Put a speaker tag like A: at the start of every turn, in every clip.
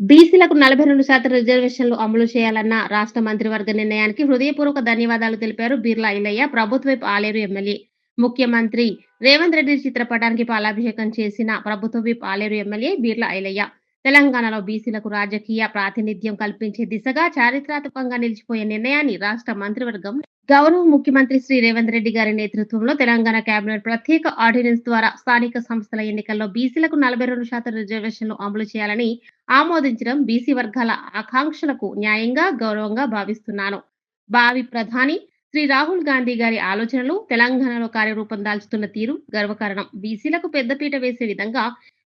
A: బీసీలకు నలభై రెండు శాతం రిజర్వేషన్లు అమలు చేయాలన్న రాష్ట్ర మంత్రివర్గ నిర్ణయానికి హృదయపూర్వక ధన్యవాదాలు తెలిపారు బిర్లా ఇలయ్య ప్రభుత్వ ఆలేరు ఎమ్మెల్యే. ముఖ్యమంత్రి రేవంత్ రెడ్డి చిత్రపటానికి పాలాభిషేకం చేసిన ప్రభుత్వ విప్ ఆలేరు ఎమ్మెల్యే బీర్లా ఐలయ్య తెలంగాణలో బీసీలకు రాజకీయ ప్రాతినిధ్యం కల్పించే దిశగా చారిత్రాత్మకంగా నిలిచిపోయే నిర్ణయాన్ని రాష్ట్ర మంత్రివర్గం గౌరవ ముఖ్యమంత్రి శ్రీ రేవంత్ రెడ్డి గారి నేతృత్వంలో తెలంగాణ కేబినెట్ ప్రత్యేక ఆర్డినెన్స్ ద్వారా స్థానిక సంస్థల ఎన్నికల్లో బీసీలకు నలభై రెండు శాతం రిజర్వేషన్లు అమలు చేయాలని ఆమోదించడం బీసీ వర్గాల ఆకాంక్షలకు న్యాయంగా గౌరవంగా భావిస్తున్నాను. భావి ప్రధాని శ్రీ రాహుల్ గాంధీ గారి ఆలోచనలు తెలంగాణలో కార్యరూపం దాల్చుతున్న తీరు గర్వకారణం. బీసీలకు పెద్దపీట వేసే విధంగా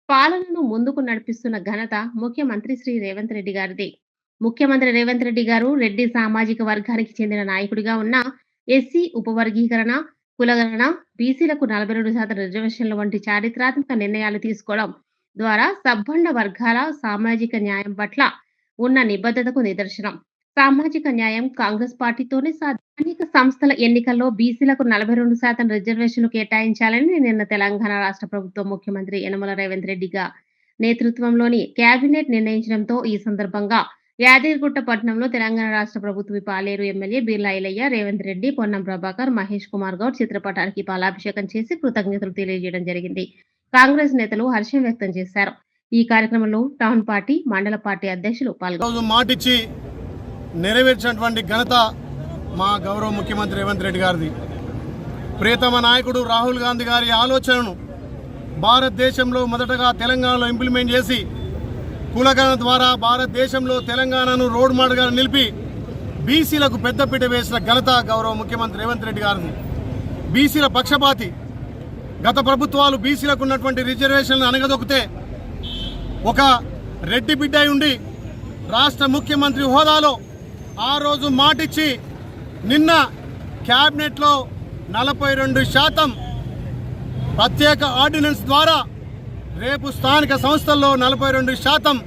A: పాలనను ముందుకు నడిపిస్తున్న ఘనత ముఖ్యమంత్రి శ్రీ రేవంత్ రెడ్డి గారిదే. ముఖ్యమంత్రి రేవంత్ రెడ్డి గారు రెడ్డి సామాజిక వర్గానికి చెందిన నాయకుడిగా ఉన్న ఎస్సీ ఉపవర్గీకరణ కులగణన బీసీలకు నలభై రెండు శాతం రిజర్వేషన్ల వంటి చారిత్రాత్మక నిర్ణయాలు తీసుకోవడం ద్వారా సబ్బండ వర్గాల సామాజిక న్యాయం పట్ల ఉన్న నిబద్ధతకు నిదర్శనం. సామాజిక న్యాయం కాంగ్రెస్ పార్టీతోనే స్థానిక సంస్థల ఎన్నికల్లో బీసీలకు నలభై రెండు శాతం రిజర్వేషన్లు కేటాయించాలని నిన్న తెలంగాణ రాష్ట్ర ప్రభుత్వం ముఖ్యమంత్రి యనమల రేవంత్ రెడ్డిగా నేతృత్వంలోని కేబినెట్ నిర్ణయించడంతో ఈ సందర్భంగా యాదగిరిగుట్ట పట్టణంలో తెలంగాణ రాష్ట్ర ప్రభుత్వ పాలేరు ఎమ్మెల్యే బిర్లా ఇలయ్య రేవంత్ రెడ్డి పొన్నం ప్రభాకర్ మహేష్ కుమార్ గౌడ్ చిత్రపటానికి పాలాభిషేకం చేసి కృతజ్ఞతలు తెలియజేయడం జరిగింది. కాంగ్రెస్ నేతలు హర్షం వ్యక్తం చేశారు. ఈ కార్యక్రమంలో టౌన్ పార్టీ మండల పార్టీ అధ్యక్షులు పాల్గొన్నారు
B: మాటిచ్చి నెరవేర్చినటువంటి ఘనత మా గౌరవ ముఖ్యమంత్రి రేవంత్ రెడ్డి గారిది. ప్రియతమ నాయకుడు రాహుల్ గాంధీ గారి ఆలోచనను భారతదేశంలో మొదటగా తెలంగాణలో ఇంప్లిమెంట్ చేసి కులగణ ద్వారా భారతదేశంలో తెలంగాణను రోడ్ మోడల్గా నిలిపి బీసీలకు పెద్దపీట వేసిన ఘనత గౌరవ ముఖ్యమంత్రి రేవంత్ రెడ్డి గారిని. బీసీల పక్షపాతి. గత ప్రభుత్వాలు బీసీలకు ఉన్నటువంటి రిజర్వేషన్లు అనగదొక్కితే ఒక రెడ్డి బిడ్డ ఉండి రాష్ట్ర ముఖ్యమంత్రి హోదాలో ఆ రోజు మాటిచ్చి నిన్న క్యాబినెట్లో నలభై రెండు శాతం ప్రత్యేక ఆర్డినెన్స్ ద్వారా రేపు స్థానిక సంస్థల్లో నలభై రెండు శాతం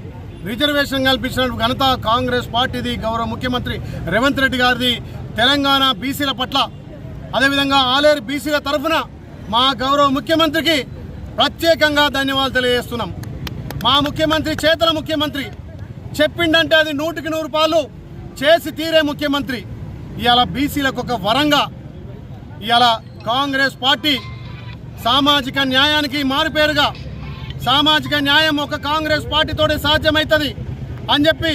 B: రిజర్వేషన్ కల్పించిన ఘనత కాంగ్రెస్ పార్టీది గౌరవ ముఖ్యమంత్రి రేవంత్ రెడ్డి గారిది. తెలంగాణ బీసీల పట్ల అదేవిధంగా ఆలేరు బీసీల తరఫున మా గౌరవ ముఖ్యమంత్రికి ప్రత్యేకంగా ధన్యవాదాలు తెలియజేస్తున్నాం. మా ముఖ్యమంత్రి చేతల ముఖ్యమంత్రి చెప్పిండంటే అది నూటికి నూరు పాలు చేసి తీరే ముఖ్యమంత్రి. ఇవాళ బీసీలకు ఒక వరంగా ఇవాళ కాంగ్రెస్ పార్టీ సామాజిక న్యాయానికి మారుపేరుగా సామాజిక న్యాయం ఒక కాంగ్రెస్ పార్టీతోనే సాధ్యమవుతుంది అని చెప్పి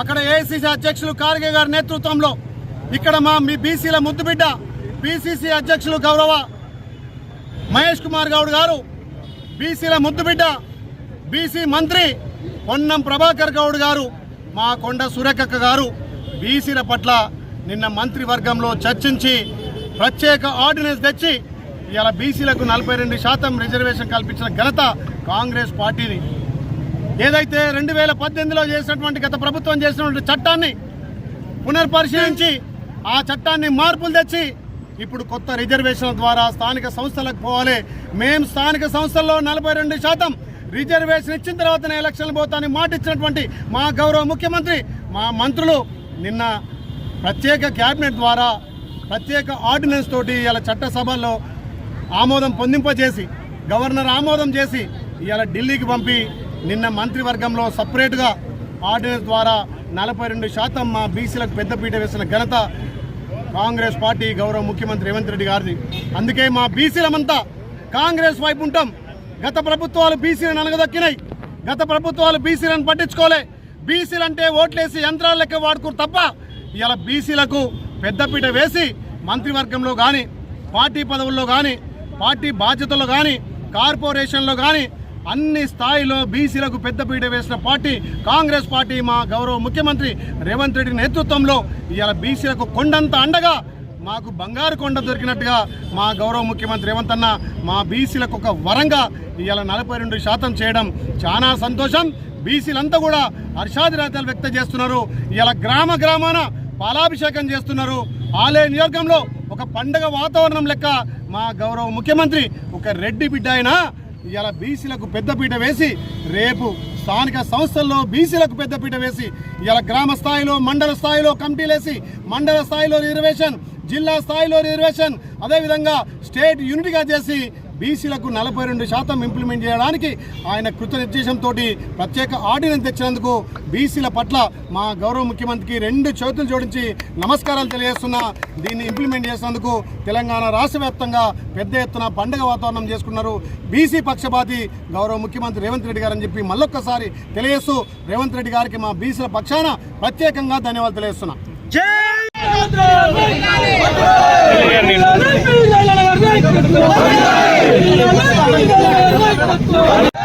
B: అక్కడ ఏఐసిసి అధ్యక్షులు కార్గే గారి నేతృత్వంలో ఇక్కడ మా మీ బీసీల ముద్దుబిడ్డ బీసీసీ అధ్యక్షులు గౌరవ మహేష్ కుమార్ గౌడ్ గారు బీసీల ముద్దుబిడ్డ బీసీ మంత్రి పొన్నం ప్రభాకర్ గౌడ్ గారు మా కొండ సురేఖక్క గారు బీసీల పట్ల నిన్న మంత్రివర్గంలో చర్చించి ప్రత్యేక ఆర్డినెన్స్ తెచ్చి ఇలా బీసీలకు నలభై రెండు శాతం రిజర్వేషన్ కల్పించిన ఘనత కాంగ్రెస్ పార్టీని ఏదైతే రెండు వేల పద్దెనిమిదిలో చేసినటువంటి గత ప్రభుత్వం చేసినటువంటి చట్టాన్ని పునర్పరిశీలించి ఆ చట్టాన్ని మార్పులు తెచ్చి ఇప్పుడు కొత్త రిజర్వేషన్ల ద్వారా స్థానిక సంస్థలకు పోవాలి. మేము స్థానిక సంస్థల్లో నలభై రెండు శాతం రిజర్వేషన్ ఇచ్చిన తర్వాతనే ఎలక్షన్లు పోతానని మాట ఇచ్చినటువంటి మా గౌరవ ముఖ్యమంత్రి మా మంత్రులు నిన్న ప్రత్యేక క్యాబినెట్ ద్వారా ప్రత్యేక ఆర్డినెన్స్ తోటి ఇలా చట్టసభల్లో ఆమోదం పొందింపజేసి గవర్నర్ ఆమోదం చేసి ఇవాళ ఢిల్లీకి పంపి నిన్న మంత్రివర్గంలో సపరేట్గా ఆర్డినెన్స్ ద్వారా నలభై రెండు శాతం మా బీసీలకు పెద్దపీట వేసిన ఘనత కాంగ్రెస్ పార్టీ గౌరవ ముఖ్యమంత్రి రేవంత్ రెడ్డి గారిది. అందుకే మా బీసీలమంతా కాంగ్రెస్ వైపు ఉంటాం. గత ప్రభుత్వాలు బీసీలను అనగదొక్కినాయి గత ప్రభుత్వాలు బీసీలను పట్టించుకోలే. బీసీలు అంటే ఓట్లేసి యంత్రాల లెక్క వాడుకోరు తప్ప ఇలా బీసీలకు పెద్దపీట వేసి మంత్రివర్గంలో కానీ పార్టీ పదవుల్లో కానీ పార్టీ బాధ్యతలు కానీ కార్పొరేషన్లో కానీ అన్ని స్థాయిలో బీసీలకు పెద్దపీట వేసిన పార్టీ కాంగ్రెస్ పార్టీ మా గౌరవ ముఖ్యమంత్రి రేవంత్ రెడ్డి నేతృత్వంలో ఇవాళ బీసీలకు కొండంత అండగా మాకు బంగారు కొండ దొరికినట్టుగా మా గౌరవ ముఖ్యమంత్రి రేవంత్ అన్న మా బీసీలకు ఒక వరంగా ఇవాళ నలభై రెండు శాతం చేయడం చాలా సంతోషం. బీసీలంతా కూడా హర్షాదిరాతాలు వ్యక్తం చేస్తున్నారు. ఇలా గ్రామ గ్రామాన పాలాభిషేకం చేస్తున్నారు. ఆలయ నియోజకంలో ఒక పండగ వాతావరణం లెక్క మా గౌరవ ముఖ్యమంత్రి ఒక రెడ్డి బిడ్డ అయినా ఇలా బీసీలకు పెద్దపీట వేసి రేపు స్థానిక సంస్థల్లో బీసీలకు పెద్దపీట వేసి ఇలా గ్రామ స్థాయిలో మండల స్థాయిలో కమిటీలేసి మండల స్థాయిలో రిజర్వేషన్ జిల్లా స్థాయిలో రిజర్వేషన్ అదేవిధంగా స్టేట్ యూనిట్గా చేసి బీసీలకు నలభై రెండు శాతం ఇంప్లిమెంట్ చేయడానికి ఆయన కృతనిర్దేశంతో ప్రత్యేక ఆర్డినెన్స్ తెచ్చినందుకు బీసీల పట్ల మా గౌరవ ముఖ్యమంత్రికి రెండు చేతులు జోడించి నమస్కారాలు తెలియజేస్తున్నా. దీన్ని ఇంప్లిమెంట్ చేసినందుకు తెలంగాణ రాష్ట్ర వ్యాప్తంగా పెద్ద ఎత్తున పండుగ వాతావరణం చేసుకున్నారు. బీసీ పక్షపాతి గౌరవ ముఖ్యమంత్రి రేవంత్ రెడ్డి గారు అని చెప్పి మళ్ళొక్కసారి తెలియజేస్తూ రేవంత్ రెడ్డి గారికి మా బీసీల పక్షాన ప్రత్యేకంగా ధన్యవాదాలు తెలియజేస్తున్నా.
C: జై よろしくお願いします。